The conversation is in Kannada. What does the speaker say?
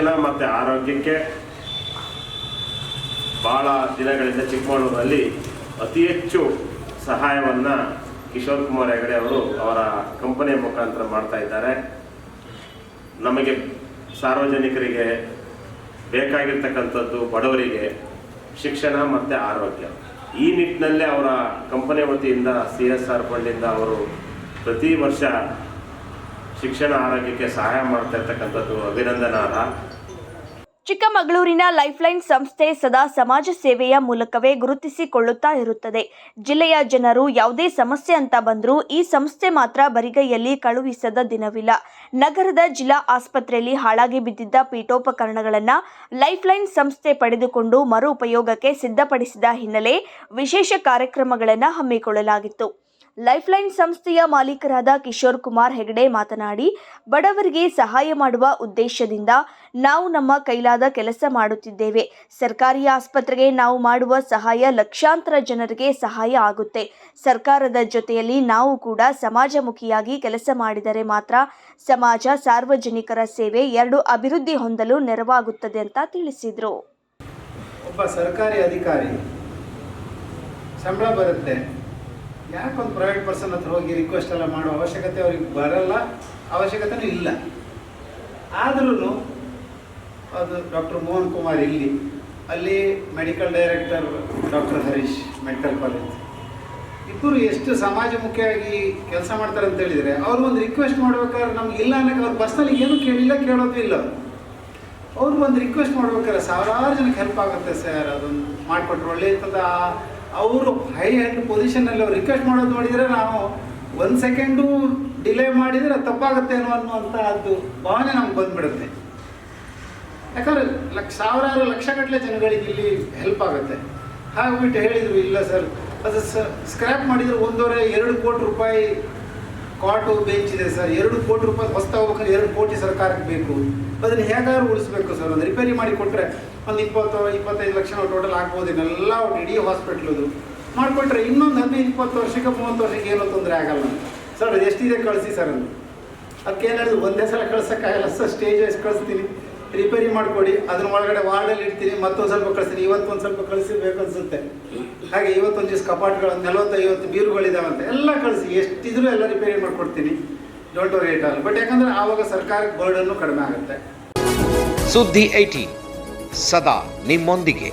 ಆರೋಗ್ಯಕ್ಕೆ ಭಾಳ ದಿನಗಳಿಂದ ಚಿಕ್ಕಮಗಳೂರಲ್ಲಿ ಅತಿ ಹೆಚ್ಚು ಸಹಾಯವನ್ನು ಕಿಶೋರ್ ಕುಮಾರ್ ಹೆಗಡೆ ಅವರು ಅವರ ಕಂಪನಿಯ ಮುಖಾಂತರ ಮಾಡ್ತಾ ಇದ್ದಾರೆ. ನಮಗೆ ಸಾರ್ವಜನಿಕರಿಗೆ ಬೇಕಾಗಿರ್ತಕ್ಕಂಥದ್ದು ಬಡವರಿಗೆ ಶಿಕ್ಷಣ ಮತ್ತು ಆರೋಗ್ಯ. ಈ ನಿಟ್ಟಿನಲ್ಲೇ ಅವರ ಕಂಪನಿ ವತಿಯಿಂದ ಸಿ ಎಸ್ ಆರ್ ಫಂಡಿಂದ ಅವರು ಪ್ರತಿ ವರ್ಷ ಶಿಕ್ಷಣ ಆರೋಗ್ಯಕ್ಕೆ ಸಹಾಯ ಮಾಡ್ತಾ ಅಭಿನಂದನಾರ್ಹ. ಚಿಕ್ಕಮಗಳೂರಿನ ಲೈಫ್ಲೈನ್ ಸಂಸ್ಥೆ ಸದಾ ಸಮಾಜ ಸೇವೆಯ ಮೂಲಕವೇ ಗುರುತಿಸಿಕೊಳ್ಳುತ್ತಾ ಇರುತ್ತದೆ. ಜಿಲ್ಲೆಯ ಜನರು ಯಾವುದೇ ಸಮಸ್ಯೆ ಅಂತ ಬಂದರೂ ಈ ಸಂಸ್ಥೆ ಮಾತ್ರ ಬರಿಗೈಯಲ್ಲಿ ಕಳುಹಿಸದ ದಿನವಿಲ್ಲ. ನಗರದ ಜಿಲ್ಲಾ ಆಸ್ಪತ್ರೆಯಲ್ಲಿ ಹಾಳಾಗಿ ಬಿದ್ದಿದ್ದ ಪೀಠೋಪಕರಣಗಳನ್ನು ಲೈಫ್ಲೈನ್ ಸಂಸ್ಥೆ ಪಡೆದುಕೊಂಡು ಮರು ಉಪಯೋಗಕ್ಕೆ ಸಿದ್ಧಪಡಿಸಿದ ಹಿನ್ನೆಲೆ ವಿಶೇಷ ಕಾರ್ಯಕ್ರಮಗಳನ್ನು ಹಮ್ಮಿಕೊಳ್ಳಲಾಗಿತ್ತು. ಲೈಫ್ಲೈನ್ ಸಂಸ್ಥೆಯ ಮಾಲೀಕರಾದ ಕಿಶೋರ್ ಕುಮಾರ್ ಹೆಗಡೆ ಮಾತನಾಡಿ, ಬಡವರಿಗೆ ಸಹಾಯ ಮಾಡುವ ಉದ್ದೇಶದಿಂದ ನಾವು ನಮ್ಮ ಕೈಲಾದ ಕೆಲಸ ಮಾಡುತ್ತಿದ್ದೇವೆ. ಸರ್ಕಾರಿ ಆಸ್ಪತ್ರೆಗೆ ನಾವು ಮಾಡುವ ಸಹಾಯ ಲಕ್ಷಾಂತರ ಜನರಿಗೆ ಸಹಾಯ ಆಗುತ್ತೆ. ಸರ್ಕಾರದ ಜೊತೆಯಲ್ಲಿ ನಾವು ಕೂಡ ಸಮಾಜಮುಖಿಯಾಗಿ ಕೆಲಸ ಮಾಡಿದರೆ ಮಾತ್ರ ಸಮಾಜ ಸಾರ್ವಜನಿಕರ ಸೇವೆ ಎರಡು ಅಭಿವೃದ್ಧಿ ಹೊಂದಲು ನೆರವಾಗುತ್ತದೆ ಅಂತ ತಿಳಿಸಿದರು. ಒಬ್ಬ ಸರ್ಕಾರಿ ಅಧಿಕಾರಿ, ಸಂಬಳ ಬರುತ್ತೆ. ಯಾಕೊಂದು ಪ್ರೈವೇಟ್ ಪರ್ಸನ್ ಹತ್ರ ಹೋಗಿ ರಿಕ್ವೆಸ್ಟ್ ಎಲ್ಲ ಮಾಡೋ ಅವಶ್ಯಕತೆ ಅವ್ರಿಗೆ ಬರಲ್ಲ? ಅವಶ್ಯಕತೆನೂ ಇಲ್ಲ. ಆದ್ರೂ ಅದು ಡಾಕ್ಟರ್ ಮೋಹನ್ ಕುಮಾರ್ ಇಲ್ಲಿ, ಅಲ್ಲಿ medical director doctor Harish medical college ಇಬ್ಬರು ಎಷ್ಟು ಸಮಾಜಮುಖಿಯಾಗಿ ಕೆಲಸ ಮಾಡ್ತಾರೆ ಅಂತ ಹೇಳಿದರೆ, ಅವ್ರು ಒಂದು ರಿಕ್ವೆಸ್ಟ್ ಮಾಡ್ಬೇಕಾದ್ರೆ ನಮ್ಗೆ ಇಲ್ಲ ಅನ್ನೋಕೆ ಅವ್ರು ಪರ್ಸ್ನಲಿ ಏನು ಕೇಳಿಲ್ಲ, ಕೇಳೋದು ಇಲ್ಲ. ಅವ್ರು ಒಂದು ರಿಕ್ವೆಸ್ಟ್ ಮಾಡ್ಬೇಕಾದ್ರೆ ಸಾವಿರಾರು ಜನಕ್ಕೆ ಹೆಲ್ಪ್ ಆಗುತ್ತೆ ಸರ್ ಅದೊಂದು ಮಾಡಿಕೊಟ್ರೆ ಒಳ್ಳೆ ಇರ್ತದ ಅವರು ಹೈ ಹ್ಯಾಂಡ್ ಪೊಸಿಷನಲ್ಲಿ ಅವ್ರು ರಿಕ್ವೆಸ್ಟ್ ಮಾಡೋದು ನೋಡಿದರೆ ನಾವು ಒಂದು ಸೆಕೆಂಡು ಡಿಲೇ ಮಾಡಿದರೆ ತಪ್ಪಾಗುತ್ತೆ ಅನ್ನೋ ಅನ್ನುವಂಥದ್ದು ಭಾವನೆ ನಮ್ಗೆ ಬಂದ್ಬಿಡುತ್ತೆ. ಯಾಕಂದ್ರೆ ಲಕ್ಷ ಸಾವಿರಾರು ಲಕ್ಷಗಟ್ಟಲೆ ಜನಗಳಿಗೆ ಇಲ್ಲಿ ಹೆಲ್ಪ್ ಆಗುತ್ತೆ. ಹಾಗ್ಬಿಟ್ಟು ಹೇಳಿದರು, ಇಲ್ಲ ಸರ್, ಅದು ಸ್ಕ್ರ್ಯಾಪ್ ಮಾಡಿದರೆ ಒಂದೂವರೆ, ಎರಡು ಕೋಟಿ ರೂಪಾಯಿ ಕಾಟು ಬೆಂಚ್ ಇದೆ ಸರ್, ಎರಡು ಕೋಟಿ ರೂಪಾಯಿ ಹೊಸ್ತಾ ಹೋಗ್ಬೇಕಾದ್ರೆ ಎರಡು ಕೋಟಿ ಸರ್ಕಾರಕ್ಕೆ ಬೇಕು. ಅದನ್ನು ಹೇಗಾದ್ರು ಉಳಿಸ್ಬೇಕು ಸರ್, ಒಂದು ರಿಪೇರಿ ಮಾಡಿ ಕೊಟ್ಟರೆ ಒಂದು ಇಪ್ಪತ್ತು, ಇಪ್ಪತ್ತೈದು ಲಕ್ಷ ಟೋಟಲ್ ಆಗ್ಬೋದು ಒಟ್ಟು ಇಡೀ ಹಾಸ್ಪಿಟ್ಲದು ಮಾಡಿಕೊಟ್ರೆ ಇನ್ನೊಂದು ಹದಿನೈದು, ಇಪ್ಪತ್ತು ವರ್ಷಕ್ಕೆ, ಮೂವತ್ತು ವರ್ಷಕ್ಕೆ ಏನೋ ತೊಂದರೆ ಆಗಲ್ಲ. ಸರ್, ಅದು ಎಷ್ಟಿದೆ ಕಳಿಸಿ ಸರ್ ಅದು. ಅದಕ್ಕೆ ಏನಾದ್ರು ಒಂದೇ ಸಲ ಕಳ್ಸೋಕ್ಕಾಗಲ್ಲ ಸರ್ ಸ್ಟೇಜ್ ವೈಸ್ ಕಳಿಸ್ತೀನಿ. ರಿಪೇರಿ ಮಾಡಿಕೊಡಿ, ಅದನ್ನ ಒಳಗಡೆ ವಾರ್ಡಲ್ಲಿ ಇಡ್ತೀನಿ, ಮತ್ತೊಂದು ಸ್ವಲ್ಪ ಕಳಿಸ್ತೀನಿ. ಇವತ್ತೊಂದು ಸ್ವಲ್ಪ ಕಳಿಸಿ ಬೇಕನ್ಸುತ್ತೆ ಹಾಗೆ ಇವತ್ತೊಂದು ದಿವಸ ಕಪಾಟ್ಗಳು, ನಲವತ್ತೈವತ್ತು ಬೀರುಗಳಿದಾವಂತೆ, ಎಲ್ಲ ಕಳಿಸಿ. ಎಷ್ಟಿದ್ರು ಎಲ್ಲ ರಿಪೇರಿ ಮಾಡಿಕೊಡ್ತೀನಿ. ಡೋಂಟ್ ವರಿ ಆಲ್ ಬಟ್ ಯಾಕಂದ್ರೆ ಆವಾಗ ಸರ್ಕಾರಕ್ಕೆ ಬರ್ಡನ್ನು ಕಡಿಮೆ ಆಗುತ್ತೆ. ಸುದ್ದಿ ಐಟಿ ಸದಾ ನಿಮ್ಮೊಂದಿಗೆ.